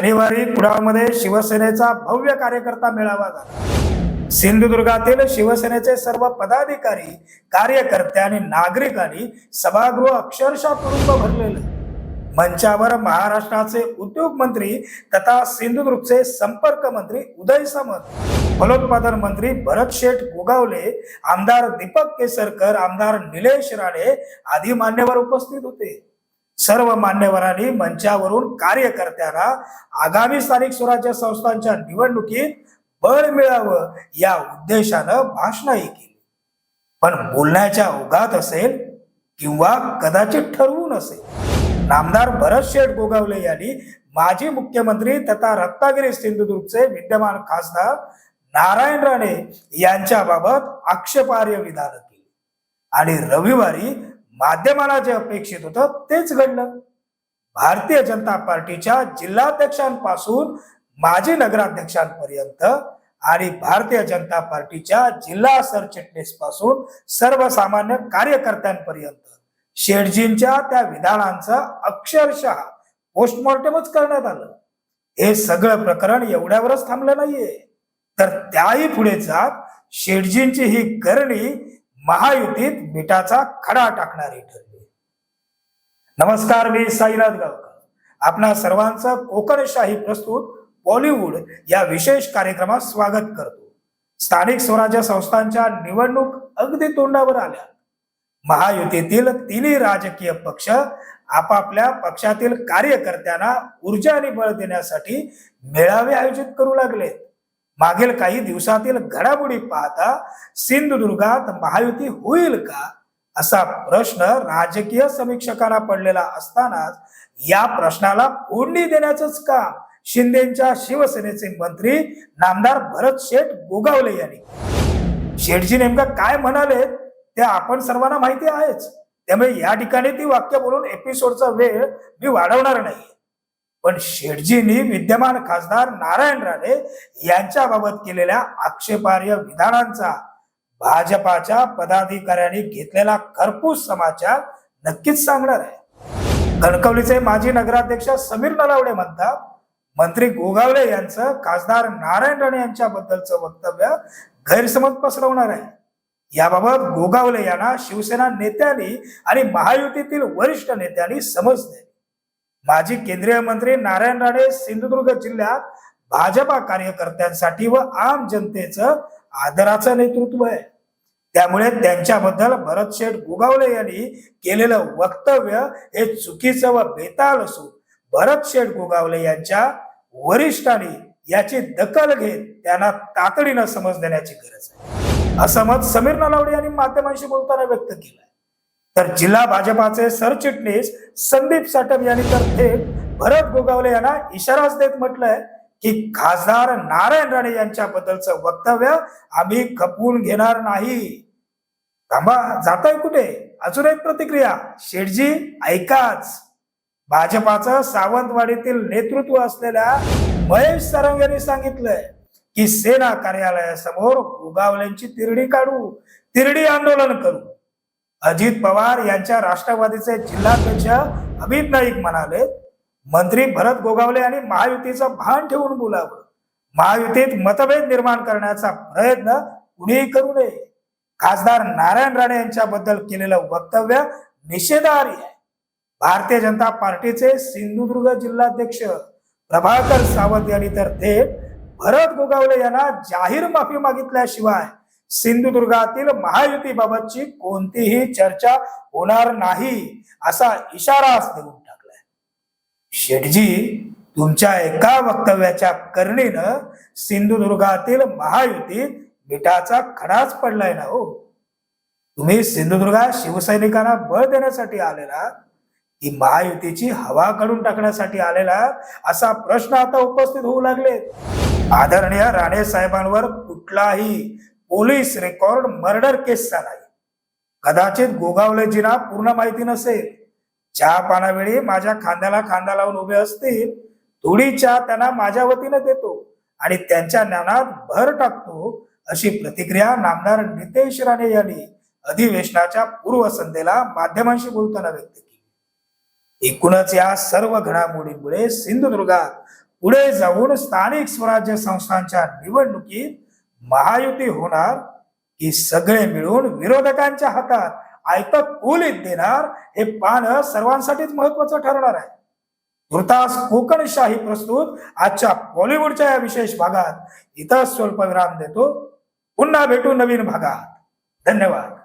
शनिवारी कुडाळमध्ये शिवसेनेचा भव्य कार्यकर्ता मेळावा झाला. सिंधुदुर्गातील शिवसेनेचे सर्व पदाधिकारी कार्यकर्ते आणि नागरिकांनी सभागृह अक्षरशः तुरुंब भरलेलं. मंचावर महाराष्ट्राचे उद्योग मंत्री तथा सिंधुदुर्गचे संपर्क मंत्री उदय सामंत फलोत्पादन मंत्री भरत शेठ गोगावले आमदार दीपक केसरकर आमदार निलेश राणे आदी मान्यवर उपस्थित होते. सर्व मान्यवरांनी मंचावरून कार्यकर्त्यांना आगामी स्थानिक स्वराज्य संस्थांच्या निवडणुकीत बळ मिळावं या उद्देशानं भाषणही केली. पण बोलण्याच्या ओघात असेल किंवा कदाचित ठरवून असेल नामदार भरत शेठ गोगावले यांनी माजी मुख्यमंत्री तथा रत्नागिरी सिंधुदुर्गचे विद्यमान खासदार नारायण राणे यांच्याबाबत आक्षेपार्ह विधान केली. आणि रविवारी माध्यमाला जे अपेक्षित होतं तेच घडलं. भारतीय जनता पार्टीच्या जिल्हाध्यक्षांपासून माजी नगराध्यक्षांपर्यंत आणि भारतीय जनता पार्टीच्या जिल्हा सरचिटणीसपासून सर्वसामान्य कार्यकर्त्यांपर्यंत शेठजींच्या त्या विधानांचं अक्षरशः पोस्टमॉर्टमच करण्यात आलं. हे सगळं प्रकरण एवढ्यावरच थांबलं नाहीये. तर त्याही पुढे जात शेठजींची ही करणी महायुतीत मिठाचा खडा टाकणारी ठरली. नमस्कार मी साईनाथ गावकर. आपणा सर्वांचं कोकणशाही प्रस्तुत बॉलिवूड या विशेष कार्यक्रमात स्वागत करतो. स्थानिक स्वराज्य संस्थांच्या निवडणूक अगदी तोंडावर आल्या. महायुतीतील तिन्ही राजकीय पक्ष आपापल्या पक्षातील कार्यकर्त्यांना ऊर्जा आणि बळ देण्यासाठी मेळावे आयोजित करू लागले मागील काही दिवसातील घडामोडी पाहता सिंधुदुर्गात महायुती होईल का असा प्रश्न राजकीय समीक्षकांना पडलेला असतानाच या प्रश्नाला फोडणी देण्याचंच काम शिंदेच्या शिवसेनेचे मंत्री नामदार भरत शेठ गोगावले यांनी शेठजी नेमकं काय म्हणाले ते आपण सर्वांना माहिती आहेच. त्यामुळे या ठिकाणी ती वाक्य बोलून एपिसोडचा वेळ मी वाढवणार नाही. पण शेटजींनी विद्यमान खासदार नारायण राणे यांच्याबाबत केलेल्या आक्षेपार्ह विधानांचा भाजपाच्या पदाधिकाऱ्यांनी घेतलेला खरपूस समाचार नक्कीच सांगणार आहे. कणकवलीचे माजी नगराध्यक्ष समीर नलावडे म्हणतात मंत्री गोगावले यांचं खासदार नारायण राणे यांच्याबद्दलचं वक्तव्य गैरसमज पसरवणार आहे. याबाबत गोगावले यांना शिवसेना नेत्यांनी आणि महायुतीतील वरिष्ठ नेत्यांनी समज द्यावी. माजी केंद्रीय मंत्री नारायण राणे सिंधुदुर्ग जिल्ह्यात भाजपा कार्यकर्त्यांसाठी व आम जनतेचं आदराचं नेतृत्व आहे. त्यामुळे त्यांच्याबद्दल भरत शेठ गोगावले यांनी केलेलं वक्तव्य हे चुकीचं व बेताल असून भरत शेठ गोगावले यांच्या वरिष्ठांनी याची दखल घेत त्यांना तातडीनं समज देण्याची गरज आहे. असं मत समीर नलावडे यांनी माध्यमांशी बोलताना व्यक्त केलंय. तर जिल्हा भाजपाचे सरचिटणीस संदीप साटम यांनी तर थेट भरत गोगावले यांना इशाराच देत म्हटलंय की खासदार नारायण राणे यांच्याबद्दलचं वक्तव्य आम्ही खपवून घेणार नाही. थांबा जाताय कुठे? अजून एक प्रतिक्रिया. शेठजी ऐकाच. भाजपाचं सावंतवाडीतील नेतृत्व असलेल्या महेश सरंग यांनी सांगितलंय की सेना कार्यालयासमोर गोगावल्यांची तिरडी काढू तिरडी आंदोलन करू. अजित पवार यांच्या राष्ट्रवादीचे जिल्हाध्यक्ष अमित नाईक म्हणाले मंत्री भरत गोगावले यांनी महायुतीचं भान ठेवून बोलावं. महायुतीत मतभेद निर्माण करण्याचा प्रयत्न कुणीही करू नये. खासदार नारायण राणे यांच्याबद्दल केलेलं वक्तव्य निषेधार्ह आहे. भारतीय जनता पार्टीचे सिंधुदुर्ग जिल्हाध्यक्ष प्रभाकर सावंत यांनी तर थेट भरत गोगावले यांना जाहीर माफी मागितल्याशिवाय सिंधुदुर्गातील महायुतीबाबतची कोणतीही चर्चा होणार नाही असा इशाराच देऊन टाकलाय. शेठजी तुमच्या एका वक्तव्याच्या करणीनं सिंधुदुर्गातील महायुती मिठाचा खडाच पडलाय ना हो? तुम्ही सिंधुदुर्गात शिवसैनिकांना बळ देण्यासाठी आलेला ही महायुतीची हवा काढून टाकण्यासाठी आलेला असा प्रश्न आता उपस्थित होऊ लागले आदरणीय राणे साहेबांवर कुठलाही पोलीस रेकॉर्ड मर्डर केस नाही कदाचित गोगावलेजींना पूर्ण माहिती नसेल. चहा पानावेळी माझ्या खांद्याला खांदा लावून उभे असतील. थोडी चहा त्यांना माझ्या वतीनं देतो आणि त्यांच्या ज्ञानात भर टाकतो अशी प्रतिक्रिया नामदार नितेश राणे यांनी अधिवेशनाच्या पूर्वसंध्येला माध्यमांशी बोलताना व्यक्त केली. एकूणच या सर्व घडामोडींमुळे सिंधुदुर्गात पुढे जाऊन स्थानिक स्वराज्य संस्थांच्या निवडणुकीत महायुती होणार की सगळे मिळून विरोधकांच्या हातात आयतं कोलीत देणार हे पाहणं सर्वांसाठीच महत्वाचं ठरणार आहे. तुर्तास कोकणशाही प्रस्तुत आजच्या बॉलिवूडच्या या विशेष भागात. इथं स्वल्पविराम देतो. पुन्हा भेटू नवीन भागात. धन्यवाद.